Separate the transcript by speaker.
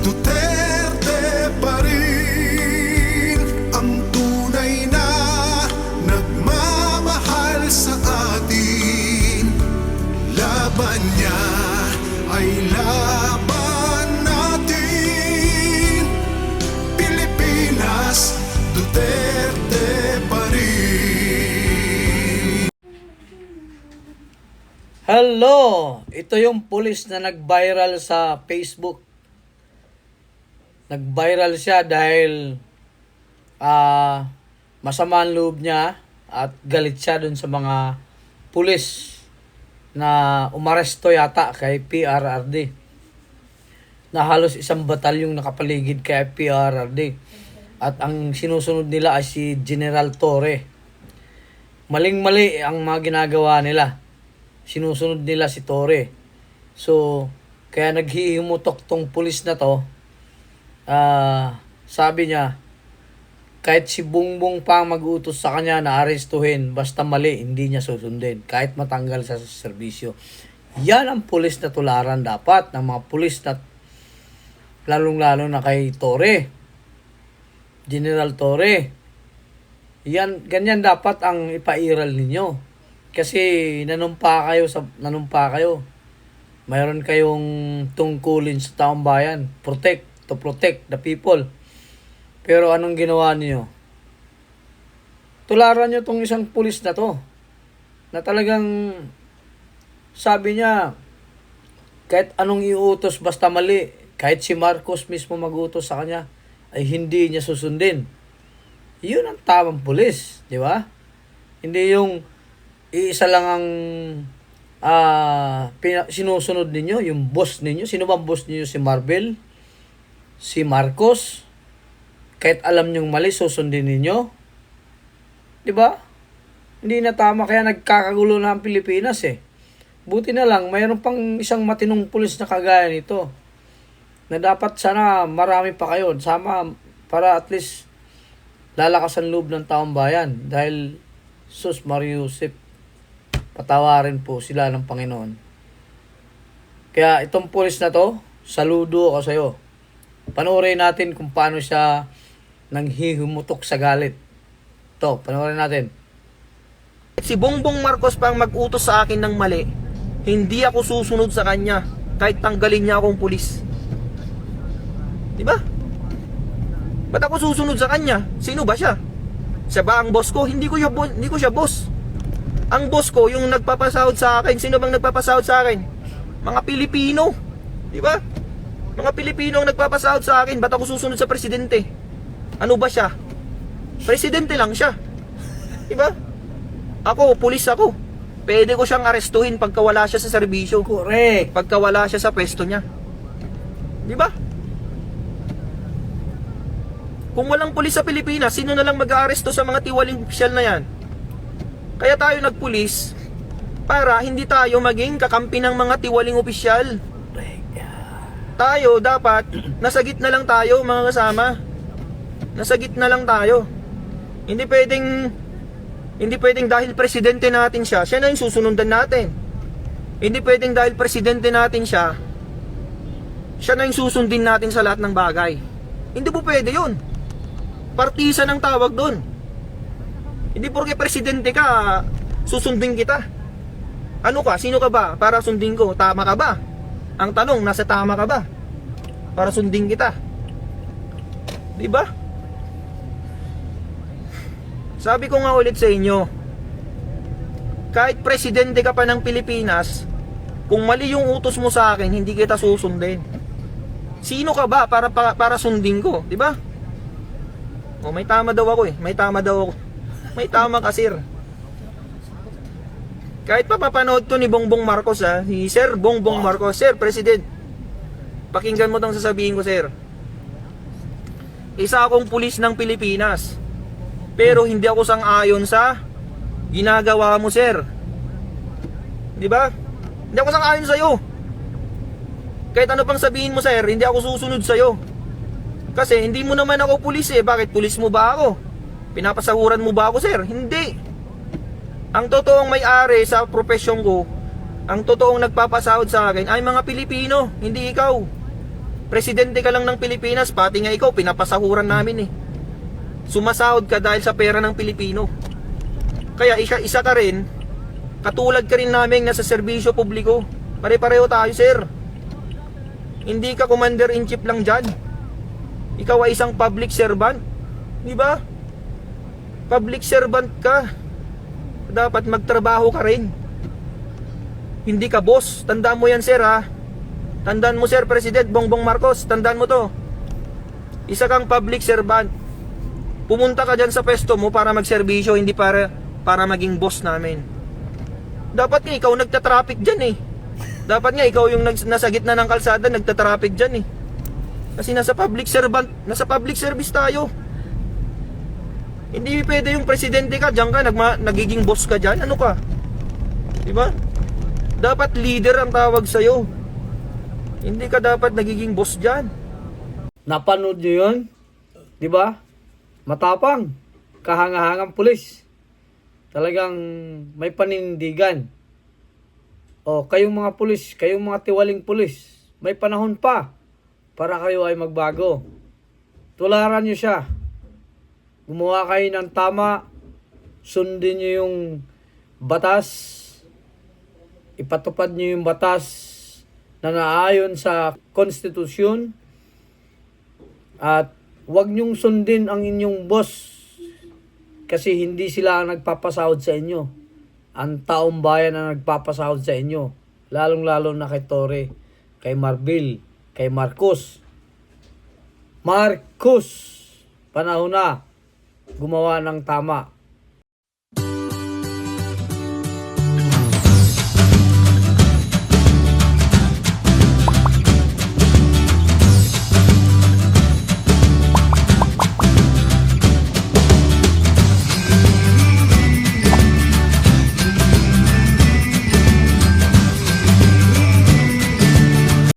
Speaker 1: Duterte pa ang tunay na nagmamahal sa atin. Laban niya ay laban natin. Pilipinas, Duterte pa.
Speaker 2: Hello! Ito yung pulis na nag-viral sa Facebook. Nag-viral siya dahil ah masama ang loob niya at galit siya dun sa mga pulis na umaresto yata kay PRRD. Na halos isang batalyong nakapaligid kay PRRD. At ang sinusunod nila ay si General Torre. Maling-mali ang mga ginagawa nila sinusunod nila si Tore. So, kaya naghihimutok tong pulis na to. Ah, sabi niya, kahit si Bungbong pa ang mag-utos sa kanya na arestuhin, basta mali, hindi niya susundin. Kahit matanggal sa serbisyo. Yan ang pulis na tularan dapat ng mga pulis na lalong-lalo na kay Tore. General Tore. Yan, ganyan dapat ang ipairal ninyo. Kasi nanumpa kayo sa nanumpa kayo. Mayroon kayong tungkulin sa taong bayan. Protect, to protect the people. Pero anong ginawa niyo? Tularan niyo tong isang pulis na to. Na talagang sabi niya kahit anong iutos basta mali, kahit si Marcos mismo magutos sa kanya, ay hindi niya susundin. Yun ang tamang pulis, di ba? Hindi yung iisa lang ang pina- sinusunod ninyo, yung boss ninyo. Sino bang boss ninyo? Si Marvel? Si Marcos? Kahit alam nyong mali, susundin ninyo? Di ba? Hindi na tama, kaya nagkakagulo na ang Pilipinas eh. Buti na lang, mayroon pang isang matinong pulis na kagaya nito. Na dapat sana marami pa kayo. Sama para at least lalakas ang loob ng taong bayan. Dahil sus Mariusip, patawarin po sila ng Panginoon. Kaya itong pulis na to, saludo ako sa'yo. Panoorin natin kung paano siya nanghihumutok sa galit. To, panoorin natin.
Speaker 3: Si Bongbong Marcos pa ang mag-utos sa akin ng mali, hindi ako susunod sa kanya kahit tanggalin niya akong pulis. Di ba? Ba't ako susunod sa kanya? Sino ba siya? Siya ba ang boss ko? Hindi ko siya, bo- hindi ko siya boss. Ang boss ko, yung nagpapasahod sa akin. Sino bang nagpapasahod sa akin? Mga Pilipino. Di ba? Mga Pilipino ang nagpapasahod sa akin. Ba't ako susunod sa presidente? Ano ba siya? Presidente lang siya. Di ba? Ako, pulis ako. Pwede ko siyang arestuhin pagka wala siya sa serbisyo.
Speaker 2: Correct.
Speaker 3: Pagka wala siya sa pwesto niya. Di ba? Kung walang pulis sa Pilipinas, sino na lang mag-aaresto sa mga tiwaling opisyal na yan? Kaya tayo nagpulis para hindi tayo maging kakampi ng mga tiwaling opisyal. Tayo dapat nasa gitna lang tayo mga kasama. Nasa gitna lang tayo. Hindi pwedeng hindi pwedeng dahil presidente natin siya, siya na yung susunundan natin. Hindi pwedeng dahil presidente natin siya, siya na yung susundin natin sa lahat ng bagay. Hindi po pwede yun. Partisa ng tawag doon. Hindi porke presidente ka, susundin kita. Ano ka? Sino ka ba? Para sundin ko. Tama ka ba? Ang tanong, nasa tama ka ba? Para sundin kita. Di ba? Sabi ko nga ulit sa inyo, kahit presidente ka pa ng Pilipinas, kung mali yung utos mo sa akin, hindi kita susundin. Sino ka ba para para, para sundin ko, di ba? O may tama daw ako eh, may tama daw ako. May tama ka sir. Kahit pa papanood to ni Bongbong Marcos ha, si Sir Bongbong Marcos, Sir President. Pakinggan mo tong sasabihin ko sir. Isa akong pulis ng Pilipinas. Pero hindi ako sang-ayon sa ginagawa mo, sir. 'Di ba? Hindi ako sang-ayon sa iyo. Kahit ano pang sabihin mo, sir, hindi ako susunod sa iyo. Kasi hindi mo naman ako pulis eh. Bakit pulis mo ba ako? Pinapasahuran mo ba ako, sir? Hindi. Ang totoong may-ari sa profesyon ko, ang totoong nagpapasahod sa akin ay mga Pilipino, hindi ikaw. Presidente ka lang ng Pilipinas, pati nga ikaw, pinapasahuran namin eh. Sumasahod ka dahil sa pera ng Pilipino. Kaya isa, isa ka rin, katulad ka rin namin nasa serbisyo publiko. Pare-pareho tayo, sir. Hindi ka commander-in-chief lang dyan. Ikaw ay isang public servant. Di ba? Public servant ka. Dapat magtrabaho ka rin. Hindi ka boss. Tandaan mo yan, sir, ha? Tandaan mo, sir, President Bongbong Marcos. Tandaan mo to. Isa kang public servant. Pumunta ka dyan sa pesto mo para magserbisyo, hindi para, para maging boss namin. Dapat nga ikaw nagtatraffic dyan eh. Dapat nga ikaw yung nasa gitna ng kalsada nagtatraffic dyan eh. Kasi nasa public servant, nasa public service tayo. Hindi pwede yung presidente ka, diyan ka, nagma, nagiging boss ka dyan. Ano ka? Di ba? Dapat leader ang tawag sa'yo. Hindi ka dapat nagiging boss dyan.
Speaker 2: Napanood nyo yun? Di ba? Matapang. Kahangahangang pulis. Talagang may panindigan. O, kayong mga pulis, kayong mga tiwaling pulis, may panahon pa para kayo ay magbago. Tularan nyo siya. Gumawa kayo ng tama. Sundin nyo yung batas. Ipatupad nyo yung batas na naayon sa konstitusyon. At wag nyong sundin ang inyong boss kasi hindi sila ang nagpapasahod sa inyo. Ang taong bayan ang nagpapasahod sa inyo. Lalong-lalo na kay Tore, kay Marbil, kay Marcos. Marcos, panahon na gumawa ng tama.